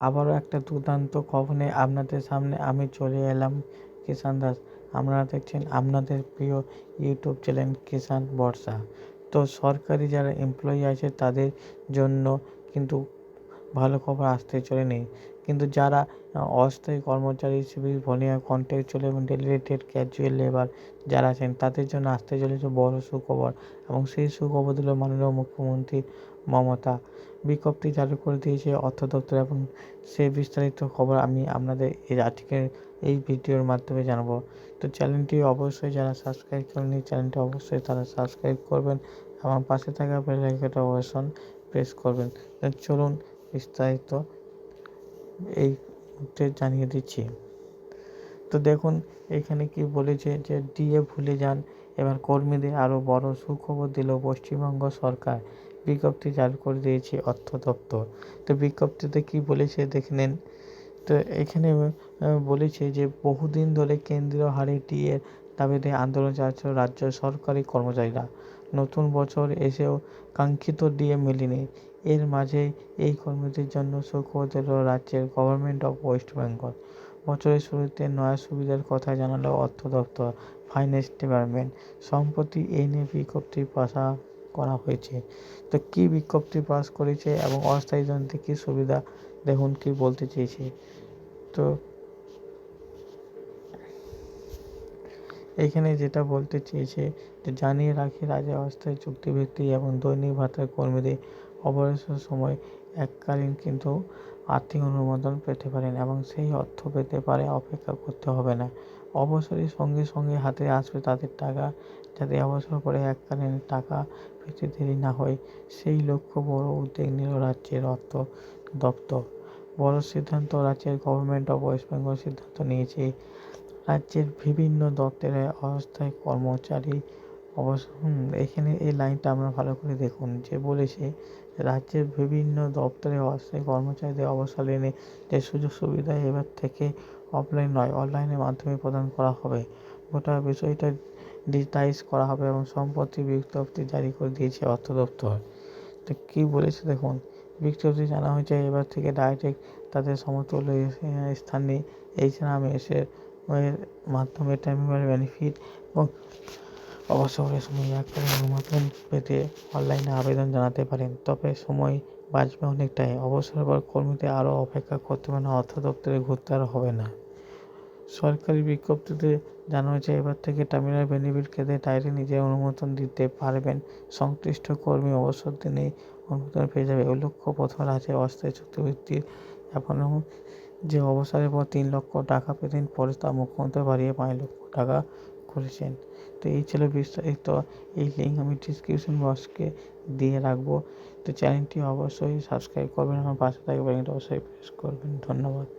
আবারও একটা দুর্দান্ত নিয়ে আপনাদের সামনে আমি চলে এলাম কিষান দাস। আপনারা দেখছেন আপনাদের প্রিয় ইউটিউব চ্যানেল কিষান বর্ষা। তো সরকারি যারা এমপ্লয়ি আছে তাদের জন্য কিন্তু ভালো খবর আসতে চলে নেই কিন্তু যারা অস্থায়ী কর্মচারী সিভিল ভলিয়া কন্ট্রাকচুয়াল এবং ডেলিগেটেড ক্যাজুয়াল লেবার যারা আছেন, তাদের জন্য আসতে চলেছে বড় সুখবর এবং সেই সুখবর দিল মাননীয় মুখ্যমন্ত্রী মমতা। বিজ্ঞপ্তি চালু করে দিয়েছে অর্থ দপ্তর এবং সে বিস্তারিত খবর আমি আপনাদের এর আজকের এই ভিডিওর মাধ্যমে জানাব। তো চ্যানেলটি অবশ্যই যারা সাবস্ক্রাইব করেনি চ্যানেলটি অবশ্যই তারা সাবস্ক্রাইব করবেন এবং পাশে থাকা বেল আইকনটা অবশ্যই প্রেস করবেন। চলুন বিস্তারিত এই জানিয়ে দিচ্ছি। তো দেখুন, এখানে কি বলেছে যে, ডিএ ভুলে যান। এবার কর্মীদের আরও বড় সুখবর দিল পশ্চিমবঙ্গ সরকার। বিজ্ঞপ্তি চালু করে দিয়েছে অর্থ দপ্তর। তো বিজ্ঞপ্তিতে কি বলেছে দেখে নেন। তো এখানে বলেছে যে, বহুদিন ধরে কেন্দ্রীয় হারে ডিএর দাবিতে আন্দোলন চালাচ্ছে রাজ্য সরকারি কর্মচারীরা। নতুন বছর এসেও কাঙ্ক্ষিত ডিএ মেলেনি। এর মাঝে এই কর্মীদের জন্য সুখবর দিল রাজ্যের গভর্নমেন্ট অফ ওয়েস্ট বেঙ্গল বছরের শুরুতে নয়া সুবিধার কথা জানালো অর্থ দপ্তর ফাইন্যান্স ডিপার্টমেন্ট সম্প্রতি এই নিয়ে বিজ্ঞপ্তি পাশা করা হয়েছে। তো কী বিজ্ঞপ্তি পাস করেছে এবং অস্থায়ী জনতে কী সুবিধা, দেখুন কি বলতে চেয়েছে। তো এখানে যেটা বলতে চেয়েছে যে, জানিয়ে রাখি রাজা অস্থায়ী চুক্তিভিত্তি এবং দৈনিক ভাতার কর্মীদের অবসর সময় এককালীন কিন্তু আর্থিক অনুমোদন পেতে পারেন এবং সেই অর্থ পেতে পারে, অপেক্ষা করতে হবে না। অবসরের সঙ্গে সঙ্গে হাতে আসবে তাদের টাকা যাতে অবসর পরে এককালীন টাকা পেতে দেরি না হয়। সেই লক্ষ্য বড় উদ্যোগ নিল রাজ্যের অর্থ দপ্তর। বড় সিদ্ধান্ত রাজ্যের গভর্নমেন্ট অফ ওয়েস্ট বেঙ্গল সিদ্ধান্ত নিয়েছে। রাজ্যের বিভিন্ন দপ্তরে অস্থায়ী কর্মচারী অবশ্য এখানে এই লাইনটা আমরা ভালো করে দেখুন। যে বলেছে, রাজ্যের বিভিন্ন দপ্তরে অস্থায়ী কর্মচারীদের অবসর এনে যে সুযোগ সুবিধা এবার থেকে অফলাইন নয় অনলাইনের মাধ্যমে প্রদান করা হবে। গোটা বিষয়টা ডিজিটাইজ করা হবে এবং সম্পত্তি বিজ্ঞপ্তি জারি করে দিয়েছে অর্থ দপ্তর। তো কী বলেছে দেখুন, বিজ্ঞপ্তি জানা হয়েছে এবার থেকে ডাইরেক্ট তাদের সমতুল্য স্থানে এইচ নাম এসে মাধ্যমে টাইমের বেনিফিট এবং অবসরের সময় একবারে অনুমোদন পেতে অনলাইনে আবেদন জানাতে পারেন। তবে সময় বাঁচবে অনেকটাই। অবসরের পর কর্মীদের আরও অপেক্ষা করতে হবে না, অর্থ দপ্তরে ঘুরতে আর হবে না। সরকারি বিজ্ঞপ্তিতে জানা হয়েছে, এবার থেকে টার্মিনাল বেনিফিট খেতে ডাইরেক্ট নিজের অনুমোদন দিতে পারবেন। সংশ্লিষ্ট কর্মী অবসর দিনে অনুমোদন পেয়ে যাবে। উল্লেখ্য প্রথম আছে অস্থায়ী চুক্তিভিত্তির এখনও যে অবসরের পর তিন লক্ষ টাকা পেতেন পরে তা মুখ্যমন্ত্রী বাড়িয়ে পাঁচ লক্ষ টাকা করেছেন। তো এই ছিল বিস্তারিত এই লিঙ্ক আমি ডিসক্রিপশন বক্সকে দিয়ে রাখব। তো চ্যানেলটি অবশ্যই সাবস্ক্রাইব করবেন, আমার পাশে থাকবেন এটা অবশ্যই প্রেস করবেন। ধন্যবাদ।